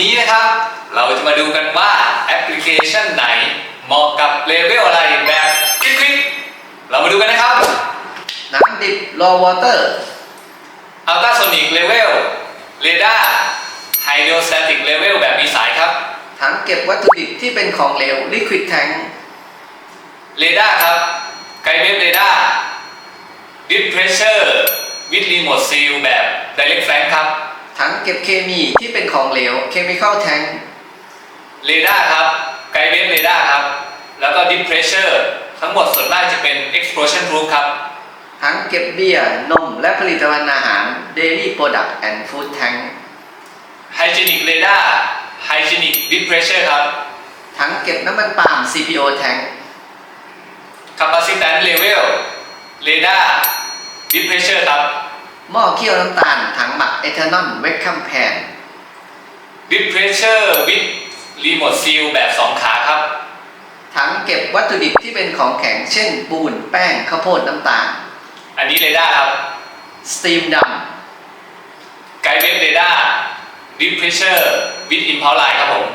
นี้นะครับ เราจะมาดูกันว่าแอปพลิเคชันไหนเหมาะกับเลเวลอะไรแบบคลิกๆเรามาดูกันนะครับ น้ำดิบ raw water Ultrasonic Level Radar Hydrostatic Level แบบมีสายครับถังเก็บวัตถุดิบที่เป็นของเหลว liquid tank เรดาร์ครับไกด์เวฟเรดาร์ Deep Pressure with Remote Seal แบบ Direct Flank ครับถัง เก็บเคมีที่เป็นของเหลว chemical tank เรดาร์ครับไกด์เวฟเรดาร์ครับ แล้วก็ Deep Pressure ทั้งหมดส่วนมากจะเป็น Explosion Proof ครับ ถังเก็บเบียร์ นม และผลิตภัณฑ์อาหาร dairy product and food tank Hygienic Radar Hygienic Deep Pressure ครับ ถังเก็บน้ำมันปาล์ม CPO tank Capacitance Level Radar Deep Pressure ครับ หม้อเคี่ยวน้ำตาลถังหมักเอทานอลเวกคัมแพน Deep Pressure with Remote Seal แบบ 2 ขาครับ ถังเก็บวัตถุดิบที่เป็นของแข็งเช่น ปูนแป้งข้าวโพดน้ำตาล อันนี้เรดาร์ครับสตีมดไกด์เวฟเรดาร์ Deep Pressure with Impulse Line ครับผม